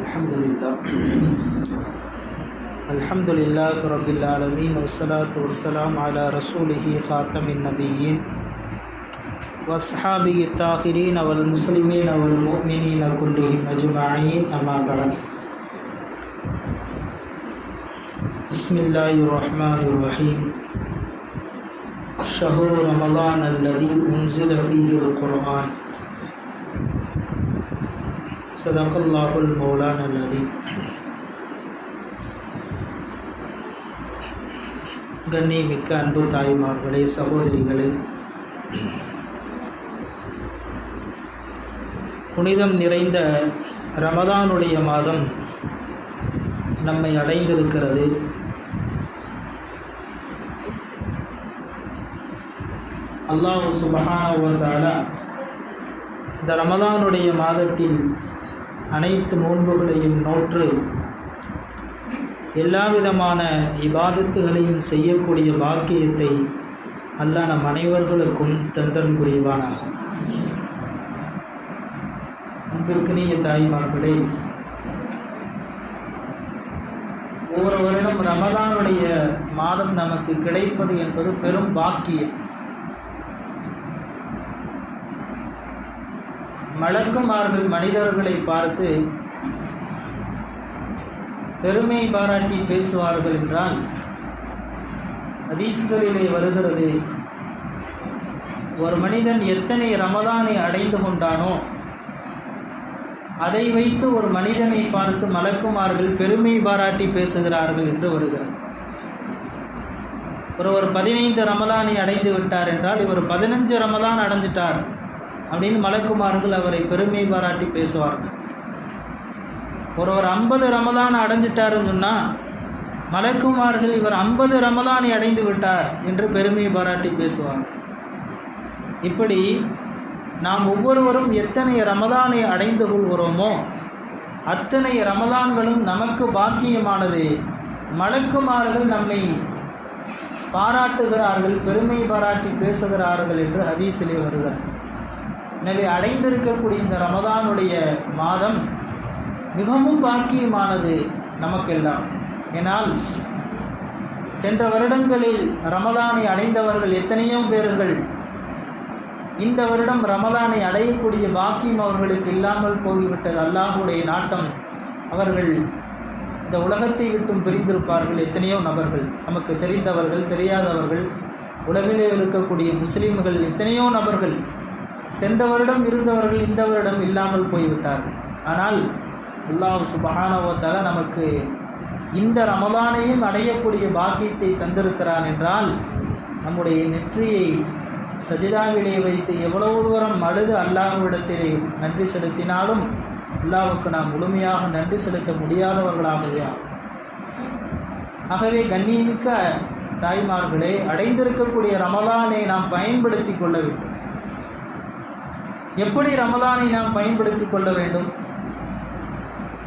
الحمد لله الحمد لله رب العالمين والصلاة والسلام على رسوله خاتم النبيين وأصحابه التاخرين والمسلمين والمؤمنين كلهم أجمعين أما بعد بسم الله الرحمن الرحيم شهر رمضان الذي أنزل فيه القرآن صدق الله المولانا الذي கண்ணியமிக்க அன்பு தாய்மார்களே சகோதரிகளே புனிதம் நிறைந்த ரமதானுடைய மாதம் நம்மை அடைந்திருக்கிறது அல்லாஹ் சுபஹானவத்தால இந்த ரமதானுடைய மாதத்தில் அனைத்து நோன்புகளையும் நோற்று எல்லா விதமான இபாதத்துகளையும் செய்யக்கூடிய பாக்கியத்தை அல்லா நம் அனைவர்களுக்கும் தந்தன் புரிவானாக. அன்பிற்கினிய தாய்மார்களே ஒவ்வொரு வருடம் ரமதானுடைய மாதம் நமக்கு கிடைப்பது என்பது பெரும் பாக்கியம். மலக்குமார்கள் மனிதர்களை பார்த்து பெருமை பாராட்டி பேசுவார்கள் என்றால் ஹதீஸ்களிலே வருகிறது ஒரு மனிதன் எத்தனை ரமதானை அடைந்து கொண்டானோ அதை வைத்து ஒரு மனிதனை பார்த்து மலக்குமார்கள் பெருமை பாராட்டி பேசுகிறார்கள் என்று வருகிறது. ஒருவர் பதினைந்து ரமலானை அடைந்து விட்டார் என்றால் இவர் பதினஞ்சு ரமலான் அடைஞ்சிட்டார். அப்படின்னு மலக்குமார்கள் அவரை பெருமை பாராட்டி பேசுவார்கள். ஒருவர் ஐம்பது ரமதான் அடைஞ்சிட்டாருன்னு சொன்னால் மலக்குமார்கள் இவர் ஐம்பது ரமதானை அடைந்து விட்டார் என்று பெருமை பாராட்டி பேசுவார்கள். இப்படி நாம் ஒவ்வொருவரும் எத்தனை ரமதானை அடைந்து கொள்கிறோமோ அத்தனை ரமதான்களும் நமக்கு பாக்கியமானது. மலக்குமார்கள் நம்மை பாராட்டுகிறார்கள் பெருமை பாராட்டி பேசுகிறார்கள் என்று ஹதீஸிலே வருகிறது. எனவே அடைந்திருக்கக்கூடிய இந்த ரமதானுடைய மாதம் மிகவும் பாக்கியமானது நமக்கெல்லாம். ஏனால் சென்ற வருடங்களில் ரமதானை அடைந்தவர்கள் எத்தனையோ பேர்கள் இந்த வருடம் ரமதானை அடையக்கூடிய பாக்கியம் அவர்களுக்கு இல்லாமல் போய்விட்டது. அல்லாஹுடைய நாட்டம் அவர்கள் இந்த உலகத்தை விட்டும் பிரிந்திருப்பார்கள் எத்தனையோ நபர்கள். நமக்கு தெரிந்தவர்கள் தெரியாதவர்கள் உலகிலே இருக்கக்கூடிய முஸ்லீம்கள் எத்தனையோ நபர்கள் சென்ற வருடம் இருந்தவர்கள் இந்த வருடம் இல்லாமல் போய்விட்டார்கள். ஆனால் அல்லாஹ் சுபஹானவத்தால நமக்கு இந்த ரமதானையும் அடையக்கூடிய பாக்கியத்தை தந்திருக்கிறான் என்றால் நம்முடைய நெற்றியை சஜிதாவிலே வைத்து எவ்வளவு தூரம் அழுது அல்லாஹ்விடத்திலே நன்றி செலுத்தினாலும் அல்லாவுக்கு நாம் முழுமையாக நன்றி செலுத்த முடியாதவர்களாகவே ஆகவே கண்ணியமிக்க தாய்மார்களே அடைந்திருக்கக்கூடிய ரமதானை நாம் பயன்படுத்தி கொள்ள வேண்டும். எப்படி ரமதானை நாம் பயன்படுத்தி கொள்ள வேண்டும்?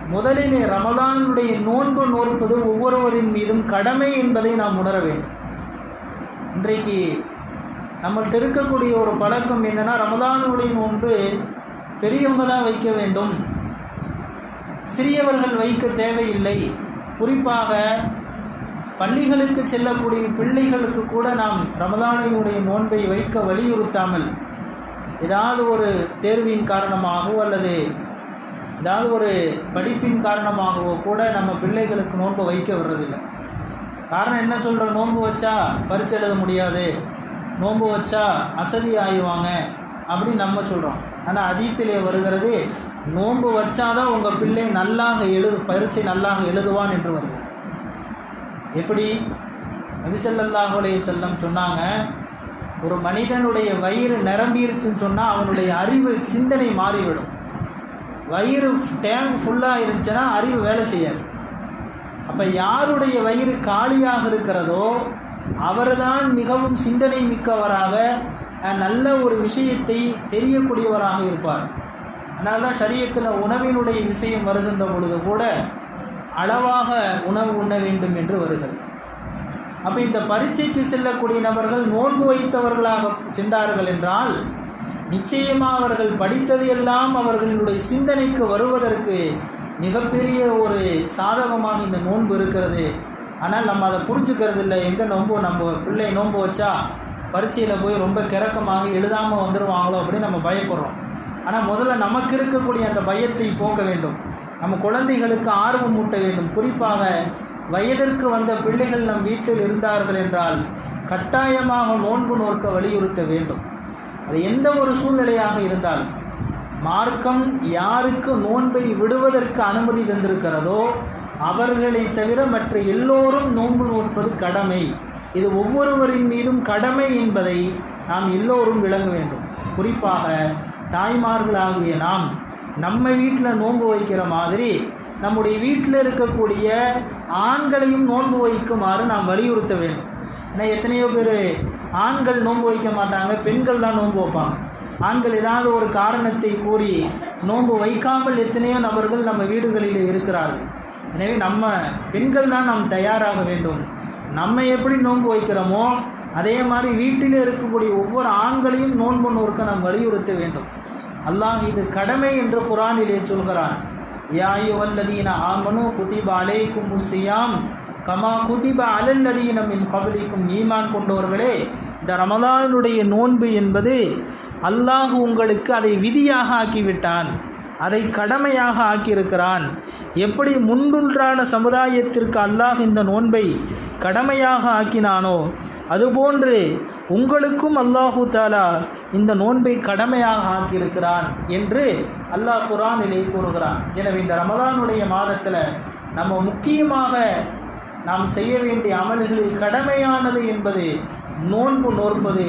முதலிலே ரமதானுடைய நோன்பு நோற்பது ஒவ்வொருவரின் மீதும் கடமை என்பதை நாம் உணர வேண்டும். இன்றைக்கு நம்மள்கிட்ட இருக்கக்கூடிய ஒரு பழக்கம் என்னென்னா ரமதானுடைய நோன்பு பெரியவங்க தான் வைக்க வேண்டும். சிறியவர்கள் வைக்க தேவையில்லை. குறிப்பாக பள்ளிகளுக்கு செல்லக்கூடிய பிள்ளைகளுக்கு கூட நாம் ரமதானையுடைய நோன்பை வைக்க வலியுறுத்தாமல் ஏதாவது ஒரு தேர்வின் காரணமாகவோ அல்லது ஏதாவது ஒரு படிப்பின் காரணமாகவோ கூட நம்ம பிள்ளைகளுக்கு நோன்பு வைக்க வர்றதில்லை காரணம் என்ன சொல்கிற நோன்பு வச்சா பரிச்சு எழுத முடியாது. நோன்பு வச்சா அசதி ஆயிடுவாங்க அப்படின்னு நம்ம சொல்கிறோம் ஆனால் அதிசிலே வருகிறது நோன்பு வச்சாதான் உங்கள் பிள்ளை நல்லாக எழுது பரீட்சை நல்லாக எழுதுவான் என்று வருகிறது. எப்படி? நபிசல்லாஹு அலைஹி செல்லம் சொன்னாங்க ஒரு மனிதனுடைய வயிறு நிரம்பிருச்சுன்னு சொன்னால் அவனுடைய அறிவு சிந்தனை மாறிவிடும். வயிறு டேங்க் ஃபுல்லாக இருந்துச்சுன்னா அறிவு வேலை செய்யாது. அப்போ யாருடைய வயிறு காலியாக இருக்கிறதோ அவர்தான் மிகவும் சிந்தனை மிக்கவராக நல்ல ஒரு விஷயத்தை தெரியக்கூடியவராக இருப்பார். அதனால தான் சரீரத்தில் உணவினுடைய விஷயம் வருகின்ற பொழுது கூட அளவாக உணவு உண்ண வேண்டும் என்று வருகிறது. அப்போ இந்த பரீட்சைக்கு செல்லக்கூடிய நபர்கள் நோன்பு வைத்தவர்களாக சென்றார்கள் என்றால் நிச்சயமாக அவர்கள் படித்தது எல்லாம் அவர்களுடைய சிந்தனைக்கு வருவதற்கு மிகப்பெரிய ஒரு சாதகமாக இந்த நோன்பு இருக்கிறது. ஆனால் நம்ம அதை புரிஞ்சுக்கிறது இல்லை. எங்கே நோன்பு? நம்ம பிள்ளை நோன்பு வச்சா பரீட்சையில் போய் ரொம்ப கிறக்கமாக எழுதாமல் வந்துடுவாங்களோ அப்படின்னு நம்ம பயப்படுறோம். ஆனால் முதல்ல நமக்கு இருக்கக்கூடிய அந்த பயத்தை போக்க வேண்டும். நம்ம குழந்தைகளுக்கு ஆர்வம் மூட்ட வேண்டும். குறிப்பாக வயதிற்கு வந்த பிள்ளைகள் நம் வீட்டில் இருந்தார்கள் என்றால் கட்டாயமாக நோன்பு நோக்க வலியுறுத்த வேண்டும். அது எந்த ஒரு சூழ்நிலையாக இருந்தாலும் மார்க்கம் யாருக்கு நோன்பை விடுவதற்கு அனுமதி தந்திருக்கிறதோ அவர்களை தவிர மற்ற எல்லோரும் நோன்பு நோற்பது கடமை. இது ஒவ்வொருவரின் மீதும் கடமை என்பதை நாம் எல்லோரும் விளங்க வேண்டும். குறிப்பாக தாய்மார்களாகிய நாம் நம்ம வீட்டில் நோன்பு வைக்கிற மாதிரி நம்முடைய வீட்டில் இருக்கக்கூடிய ஆண்களையும் நோன்பு வைக்குமாறு நாம் வலியுறுத்த வேண்டும். ஏன்னா எத்தனையோ பேர் ஆண்கள் நோன்பு வைக்க மாட்டாங்க பெண்கள் தான் நோன்பு வைப்பாங்க. ஆண்கள் ஏதாவது ஒரு காரணத்தை கூறி நோன்பு வைக்காமல் எத்தனையோ நபர்கள் நம்ம வீடுகளில் இருக்கிறார்கள். எனவே நம்ம பெண்கள் தான் நாம் தயாராக வேண்டும். நம்ம எப்படி நோன்பு வைக்கிறோமோ அதே மாதிரி வீட்டில் இருக்கக்கூடிய ஒவ்வொரு ஆண்களையும் நோன்பு நோக்க நாம் வலியுறுத்த வேண்டும். அல்லாஹ் இது கடமை என்று குரானிலே சொல்கிறான். யாயுவல்லதீன ஆமனு குதிப அலைக்கும் முசியாம் கமா குதிப அலல்லதீனம் என் கபலிக்கும் ஈமான் கொண்டவர்களே இந்த ரமதானுடைய நோன்பு என்பது அல்லாஹ் உங்களுக்கு அதை விதியாக ஆக்கிவிட்டான் அதை கடமையாக ஆக்கியிருக்கிறான். எப்படி முன்னுன்றான சமுதாயத்திற்கு அல்லாஹ் இந்த நோன்பை கடமையாக ஆக்கினானோ அதுபோன்று உங்களுக்கும் அல்லாஹு தாலா இந்த நோன்பை கடமையாக ஆக்கியிருக்கிறான் என்று அல்லாஹ் குரானிலே கூறுகிறான். எனவே இந்த ரமதானுடைய மாதத்தில் நம்ம முக்கியமாக நாம் செய்ய வேண்டிய அமல்களில் கடமையானது என்பது நோன்பு நோற்பது.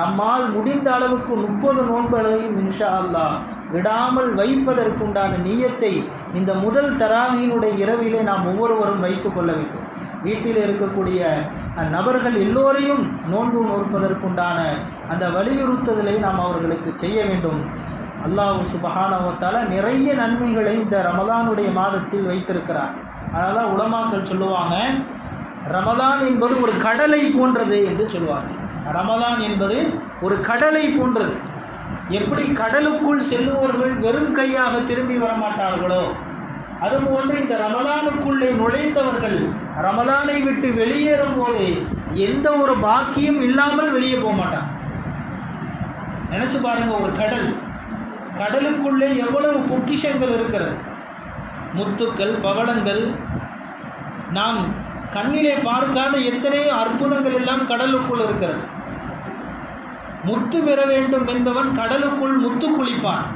நம்மால் முடிந்த அளவுக்கு முப்பது நோன்புகளையும் இன்ஷா அல்லாஹ் விடாமல் வைப்பதற்குண்டான நீயத்தை இந்த முதல் தராகியினுடைய இரவிலே நாம் ஒவ்வொருவரும் வைத்து கொள்ள வேண்டும். வீட்டில் இருக்கக்கூடிய நபர்கள் எல்லோரையும் நோன்பு நோற்பதற்குண்டான அந்த வலியுறுத்துதலை நாம் அவர்களுக்கு செய்ய வேண்டும். அல்லாஹ் சுபஹானவத்தால் நிறைய நன்மைகளை இந்த ரமதானுடைய மாதத்தில் வைத்திருக்கிறார். அதனால் உலமாக்கள் சொல்லுவாங்க ரமதான் என்பது ஒரு கடலை போன்றது என்று சொல்லுவார்கள் ரமதான் என்பது ஒரு கடலை போன்றது. எப்படி கடலுக்குள் செல்லுவோர்கள் வெறும் கையாக திரும்பி வரமாட்டார்களோ? அதுபோன்று இந்த ரமலானுக்குள்ளே நுழைந்தவர்கள் ரமலானை விட்டு வெளியேறும் போது எந்த ஒரு பாக்கியம் இல்லாமல் வெளியே போக மாட்டான் நினச்சி பாருங்க ஒரு கடல். கடலுக்குள்ளே எவ்வளவு பொக்கிஷங்கள் இருக்கிறது. முத்துக்கள் பவளங்கள். நாம் கண்ணிலே பார்க்காத எத்தனையோ அற்புதங்கள் எல்லாம் கடலுக்குள் இருக்கிறது. முத்து பெற வேண்டும் என்பவன் கடலுக்குள் முத்து குளிப்பான்.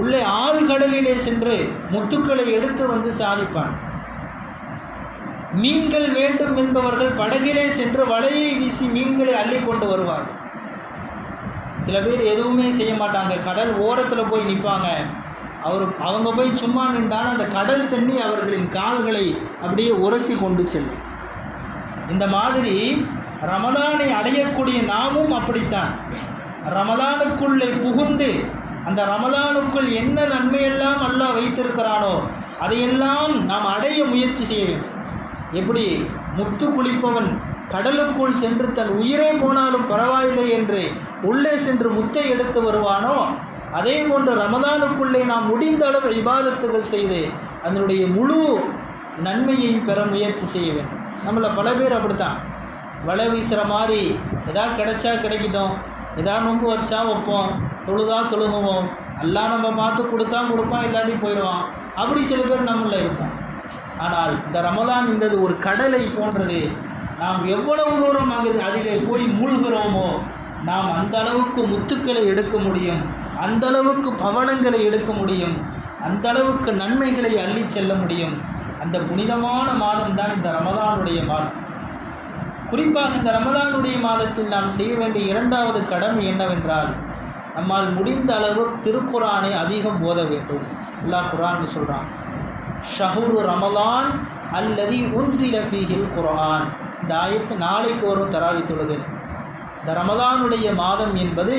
உள்ளே ஆழ்கடலிலே சென்று முத்துக்களை எடுத்து வந்து சாதிப்பான். மீன்கள் வேண்டும் என்பவர்கள் படகிலே சென்று வலையை வீசி மீன்களை அள்ளி கொண்டு வருவார்கள். சில பேர் எதுவுமே செய்ய மாட்டாங்க. கடல் ஓரத்தில் போய் நிற்பாங்க அவர் அவங்க போய் சும்மா நின்றால் அந்த கடல் தண்ணி அவர்களின் கால்களை அப்படியே உரசி கொண்டு செல்லும். இந்த மாதிரி ரமதானை அடையக்கூடிய நாமும் அப்படித்தான். ரமதானுக்குள்ளே புகுந்து அந்த ரமதானுக்குள் என்ன நன்மையெல்லாம் அல்லாஹ் வைத்திருக்கிறானோ அதையெல்லாம் நாம் அடைய முயற்சி செய்ய வேண்டும். எப்படி? முத்து குளிப்பவன் கடலுக்குள் சென்று தன் உயிரே போனாலும் பரவாயில்லை என்று உள்ளே சென்று முத்தை எடுத்து வருவானோ அதே போன்று ரமதானுக்குள்ளே நாம் முடிந்த அளவு விவாதத்துகள் செய்து அதனுடைய முழு நன்மையையும் பெற முயற்சி செய்ய வேண்டும். நம்மள பல பேர் அப்படித்தான். வலை வீசுகிற மாதிரி எதாவது கிடைச்சா கிடைக்கட்டும் எதாவது நொம்பு வச்சா வைப்போம் தொழுதா தொழுகுவோம். எல்லாம் நம்ம பார்த்து கொடுத்தா கொடுப்பான் இல்லாட்டி போயிடுவான். அப்படி சில பேர் நம்மள இருப்போம். ஆனால் இந்த ரமலான் என்றது ஒரு கடலை போன்றது. நாம் எவ்வளவு தூரம் அங்கே அதிலே போய் மூழ்கிறோமோ நாம் அந்த அளவுக்கு முத்துக்களை எடுக்க முடியும். அந்த அளவுக்கு பவனங்களை எடுக்க முடியும். அந்த அளவுக்கு நன்மைகளை அள்ளி செல்ல முடியும். அந்த புனிதமான மாதம் தான் இந்த ரமதானுடைய மாதம். குறிப்பாக இந்த ரமதானுடைய மாதத்தில் நாம் செய்ய வேண்டிய இரண்டாவது கடமை என்னவென்றால் நம்மால் முடிந்த அளவு திருக்குரானை அதிகம் ஓத வேண்டும். அல்லாஹ் குரான் சொல்கிறான் ஷஹூர் ரமலான் அல்லதி உன்சில ஃபீஹில் குரான் இந்த ஆயத்து நாளைக்கு வரும் தராவி இந்த ரமலானுடைய மாதம் என்பது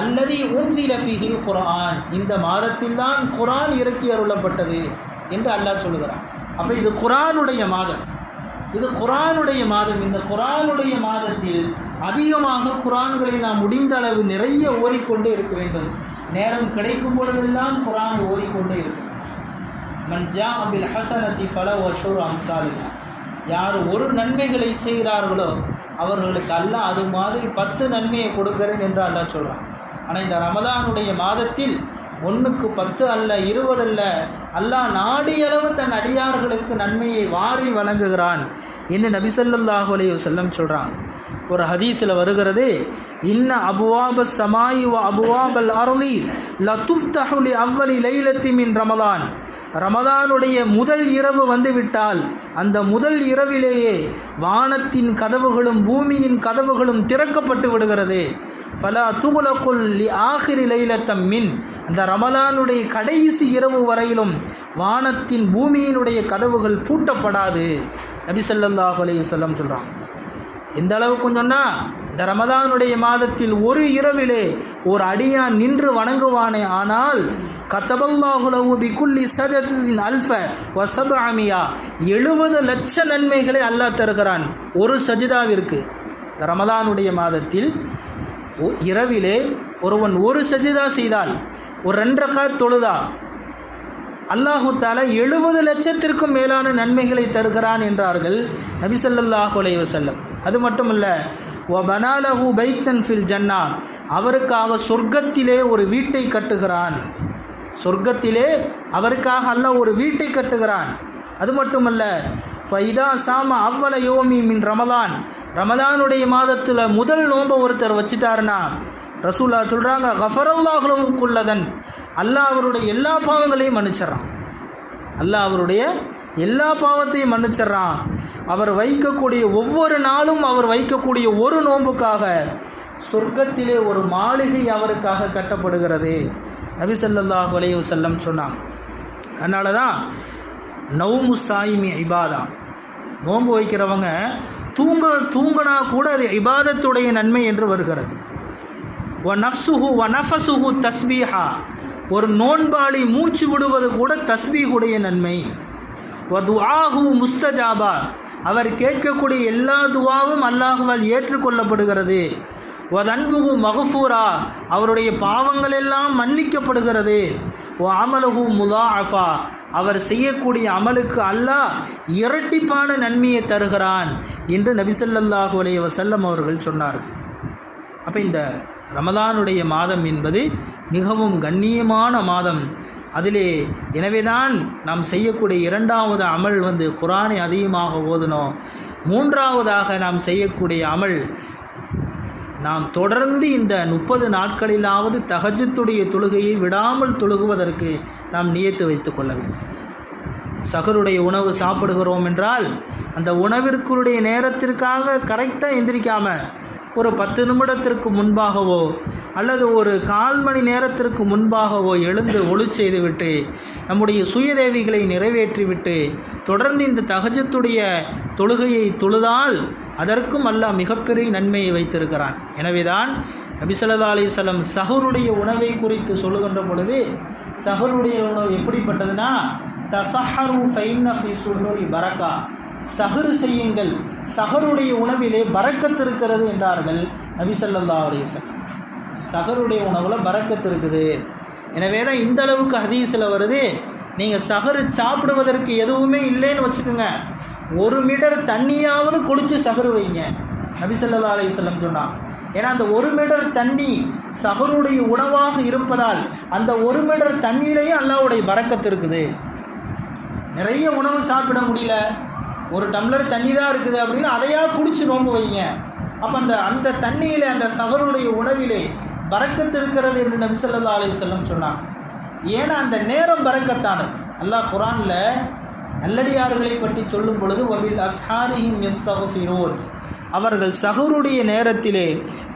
அல்லதி உன்சில ஃபீஹில் குரான் இந்த மாதத்தில்தான் குரான் இறக்கி அருளப்பட்டது என்று அல்லாஹ் சொல்லுகிறான். அப்போ இது குரானுடைய மாதம். இது குரானுடைய மாதம். இந்த குரானுடைய மாதத்தில் அதிகமாக குரான்களை நாம் முடிந்த அளவு நிறைய ஓதிக்கொண்டே இருக்க வேண்டும். நேரம் கிடைக்கும் பொழுதெல்லாம் குரான் ஓதிக்கொண்டே இருக்க வேண்டும். அபில் ஹசனதி ஃபல வஷூர் யார் ஒரு நன்மைகளை செய்கிறார்களோ அவர்களுக்கு அல்ல அது மாதிரி பத்து நன்மையை கொடுக்கிறேன் என்று அல்லா சொல்கிறான் ஆனால் இந்த ரமதானுடைய மாதத்தில் ஒன்றுக்கு பத்து அல்ல இருபது அல்ல. அல்லாஹ் நாடியளவு தன் அடியார்களுக்கு நன்மையை வாரி வழங்குகிறான். என்று நபிசல்லாஹு அலைஹி செல்லம் சொல்கிறான் ஒரு ஹதீஸில் வருகிறது இன்ன அபுவாப சமாயி வ அபுவாபல் அருளி லத்துஃப்தஹுலி அவ்வலி லைலத்தி மின் ரமதான் ரமதானுடைய முதல் இரவு வந்துவிட்டால் அந்த முதல் இரவிலேயே வானத்தின் கதவுகளும் பூமியின் கதவுகளும் திறக்கப்பட்டு விடுகிறது. ஃபலா துகுலக்குல் லி ஆகிரி லைலத்தம் மின். அந்த ரமலானுடைய கடைசி இரவு வரையிலும் வானத்தின் பூமியினுடைய கதவுகள் பூட்டப்படாது. நபி ஸல்லல்லாஹு அலையுசல்லம் சொல்கிறான் எந்த அளவுக்கு சொன்னால் இந்த ரமதானுடைய மாதத்தில் ஒரு இரவிலே ஒரு அடியான் நின்று வணங்குவானே ஆனால் கத்தபல்லாஹுலவு பிகுல்லி சஜத்தின் அல்ஃப வசப அமியா எழுபது லட்ச நன்மைகளை அல்லாஹ் தருகிறான் ஒரு சஜிதாவிற்கு. ரமதானுடைய மாதத்தில் ஒ- இரவிலே ஒருவன் ஒரு சஜிதா செய்தால் ஒரு ரெண்டரை தொழுதா அல்லாஹு எழுபது லட்சத்திற்கும் மேலான நன்மைகளை தருகிறான் என்றார்கள் நபி ஸல்லல்லாஹு அது மட்டுமல்ல வ பனாலஹு பைத்தன் ஃபில் ஜன்னா அவருக்காக சொர்க்கத்திலே ஒரு வீட்டை கட்டுகிறான். சொர்க்கத்திலே அவருக்காக அல்ல ஒரு வீட்டை கட்டுகிறான். அது மட்டுமல்ல ஃபைதா சாம அவ்வள யோமி மின் ரமலான் ரமலானுடைய மாதத்தில் முதல் நோன்பை ஒருத்தர் வச்சுட்டாருன்னா ரசூலா சொல்கிறாங்க கஃபரல்லாஹுலவுக்குள்ளதன் அல்லாஹ் அவருடைய எல்லா பாவங்களையும் மன்னிச்சிட்றான். அல்லாஹ் அவருடைய எல்லா பாவத்தையும் மன்னிச்சிட்றான். அவர் வைக்கக்கூடிய ஒவ்வொரு நாளும் அவர் வைக்கக்கூடிய ஒரு நோன்புக்காக சொர்க்கத்திலே ஒரு மாளிகை அவருக்காக கட்டப்படுகிறது. நபி ஸல்லல்லாஹு அலைஹி செல்லம் சொன்னாங்க. அதனால தான் நவுமு சாயிமி இபாதா. நோன்பு வைக்கிறவங்க தூங்க தூங்கினா கூட அது இபாதத்துடைய நன்மை என்று வருகிறது. ஒ நஃப்சுஹு ஒ நஃபசுஹு தஸ்பீஹா. ஒரு நோன்பாளி மூச்சு விடுவது கூட தஸ்பீகுடைய நன்மை. வ துஆஹு முஸ்தஜாபா. அவர் கேட்கக்கூடிய எல்லா துவாவும் அல்லாஹுவால் ஏற்றுக்கொள்ளப்படுகிறது. வ தன்புகு மகஃபூரா அவருடைய பாவங்கள் எல்லாம் மன்னிக்கப்படுகிறது. ஓ அமலுகு முதாஃபா அவர் செய்யக்கூடிய அமலுக்கு அல்லாஹ் இரட்டிப்பான நன்மையை தருகிறான் என்று நபிசல்லாஹு அலைய வசல்லம் அவர்கள் சொன்னார்கள். அப்போ இந்த ரமதானுடைய மாதம் என்பது மிகவும் கண்ணியமான மாதம். அதிலே எனவேதான் நாம் செய்யக்கூடிய இரண்டாவது அமல் வந்து குரானை அதிகமாக ஓதணும் மூன்றாவதாக நாம் செய்யக்கூடிய அமல் நாம் தொடர்ந்து இந்த முப்பது நாட்களிலாவது தகஜத்துடைய தொழுகையை விடாமல் தொழுகுவதற்கு நாம் நியத்து வைத்துக் கொள்ள வேண்டும். சகருடைய உணவு சாப்பிடுகிறோம் என்றால் அந்த உணவிற்குடைய நேரத்திற்காக கரெக்டாக எந்திரிக்காமல் ஒரு பத்து நிமிடத்திற்கு முன்பாகவோ அல்லது ஒரு கால் மணி நேரத்திற்கு முன்பாகவோ எழுந்து ஒளி செய்துவிட்டு நம்முடைய சுயதேவிகளை நிறைவேற்றிவிட்டு தொடர்ந்து இந்த தகஜத்துடைய தொழுகையை தொழுதால் அதற்கும் அல்லாஹ் மிகப்பெரிய நன்மையை வைத்திருக்கிறான். எனவேதான் நபிசல்லா அலிசல்லம் சஹருடைய உணவை குறித்து சொல்லுகின்ற பொழுது சஹருடைய உணவு எப்படிப்பட்டதுன்னா தசஹரு ஃபைன் ஃபி சுஹூரி பரக்கா சஹரு செய்யுங்கள். சஹருடைய உணவிலே பறக்கத்து இருக்கிறது என்றார்கள் நபிசல்லா அலிசல்லம் சஹருடைய உணவில் பறக்கத்து இருக்குது. எனவே தான் இந்த அளவுக்கு ஹதீஸில் வருது நீங்கள் சஹரு சாப்பிடுவதற்கு எதுவுமே இல்லைன்னு வச்சுக்கோங்க. ஒரு மீட்டர் தண்ணியாவது குடிச்சு சஹரு வைங்க நபிசல்லா அலிசல்லம் சொன்னான் ஏன்னா அந்த ஒரு மீட்டர் தண்ணி சஹருடைய உணவாக இருப்பதால் அந்த ஒரு மீட்டர் தண்ணியிலேயே அல்லாவுடைய பறக்கத்து இருக்குது. நிறைய உணவு சாப்பிட முடியல. ஒரு டம்ளர் தண்ணி தான் இருக்குது அப்படின்னு அதையா குடிச்சு நோம்பு வைங்க. அப்போ அந்த அந்த தண்ணியிலே அந்த சகருடைய உணவிலே பறக்கத்து இருக்கிறது என்று நபி சொல்லா அலைஹி வஸல்லம் சொன்னாங்க. ஏன்னா அந்த நேரம் பறக்கத்தானது. அல்லாஹ் குரானில் நல்லடியார்களை பற்றி சொல்லும் பொழுது வபில் அஸ்ஹாரிஹிம் யஸ்தகுஃபிரூன் அவர்கள் சகருடைய நேரத்திலே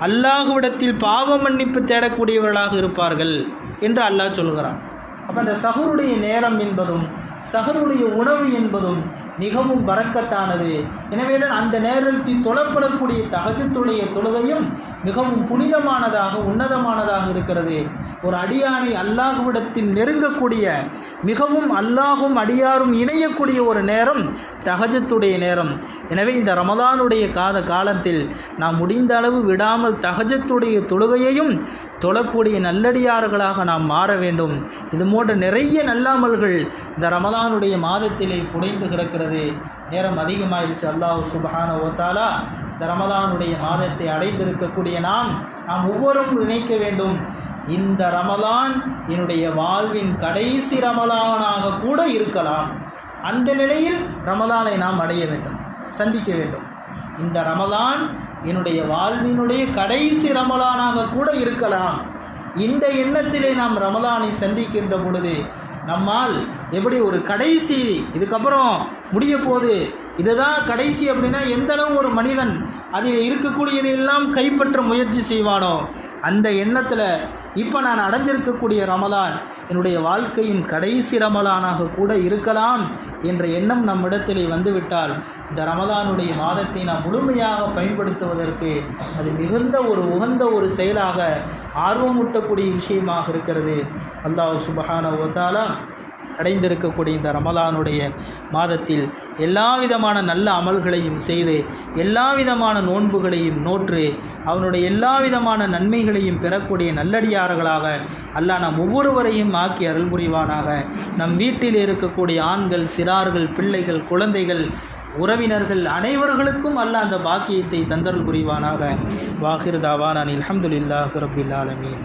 அல்லாஹுவிடத்தில் பாவ மன்னிப்பு தேடக்கூடியவர்களாக இருப்பார்கள் என்று அல்லாஹ் சொல்கிறான். அப்போ அந்த சகருடைய நேரம் என்பதும் சகருடைய உணவு என்பதும் மிகவும் வரக்கத்தானது எனவே தான் அந்த நேரத்தில் தொழப்படக்கூடிய தகஜத்துடைய தொழுகையும் மிகவும் புனிதமானதாக உன்னதமானதாக இருக்கிறது. ஒரு அடியானை அல்லாஹுவிடத்தில் நெருங்கக்கூடிய மிகவும் அல்லாஹும் அடியாரும் இணையக்கூடிய ஒரு நேரம் தகஜத்துடைய நேரம். எனவே இந்த ரமதானுடைய காத காலத்தில் நாம் முடிந்த அளவு விடாமல் தகஜத்துடைய தொழுகையையும் தொழக்கூடிய நல்லடியார்களாக நாம் மாற வேண்டும். இது போன்ற நிறைய நல்லாமல்கள் இந்த ரமதானுடைய மாதத்திலே புடைந்து கிடக்கிறது. நேரம் அதிகமாயிருச்சு. அல்லாஹ் சுபஹான ஓத்தாலா இந்த ரமதானுடைய மாதத்தை அடைந்திருக்கக்கூடிய நாம் நாம் ஒவ்வொரும் நினைக்க வேண்டும். இந்த ரமலான் என்னுடைய வாழ்வின் கடைசி ரமலானாக கூட இருக்கலாம். அந்த நிலையில் ரமலானை நாம் அடைய வேண்டும் சந்திக்க வேண்டும். இந்த ரமலான் என்னுடைய வாழ்வினுடைய கடைசி ரமலானாக கூட இருக்கலாம். இந்த எண்ணத்திலே நாம் ரமலானை சந்திக்கின்ற பொழுது நம்மால் எப்படி ஒரு கடைசி இதுக்கப்புறம் முடிய போது இதுதான் கடைசி அப்படின்னா எந்த அளவு ஒரு மனிதன் அதில் இருக்கக்கூடியதையெல்லாம் கைப்பற்ற முயற்சி செய்வானோ அந்த எண்ணத்தில் இப்போ நான் அடைஞ்சிருக்கக்கூடிய ரமலான் என்னுடைய வாழ்க்கையின் கடைசி ரமலானாக கூட இருக்கலாம் என்ற எண்ணம் நம்மிடத்திலே வந்துவிட்டால் இந்த ரமலானுடைய மாதத்தை நாம் முழுமையாக பயன்படுத்துவதற்கு அது மிகுந்த ஒரு உகந்த ஒரு செயலாக ஆர்வமூட்டக்கூடிய விஷயமாக இருக்கிறது. அல்லாஹ் சுபஹான ஒத்தாலா அடைந்திருக்கக்கூடிய இந்த ரமலானுடைய மாதத்தில் எல்லா விதமான நல்ல அமல்களையும் செய்து எல்லா விதமான நோன்புகளையும் நோற்று அவனுடைய எல்லா விதமான நன்மைகளையும் பெறக்கூடிய நல்லடியார்களாக அல்லாஹ் நம் ஒவ்வொருவரையும் ஆக்கி அருள் புரிவானாக. நம் வீட்டில் இருக்கக்கூடிய ஆண்கள் சிறார்கள் பிள்ளைகள் குழந்தைகள் உறவினர்கள் அனைவர்களுக்கும் அல்லாஹ் அந்த பாக்கியத்தை தந்தருள் புரிவானாக. வாஹிர் தாவான் அனில் அஹமதுல்லாஹ் ரபில் ஆலமீன்.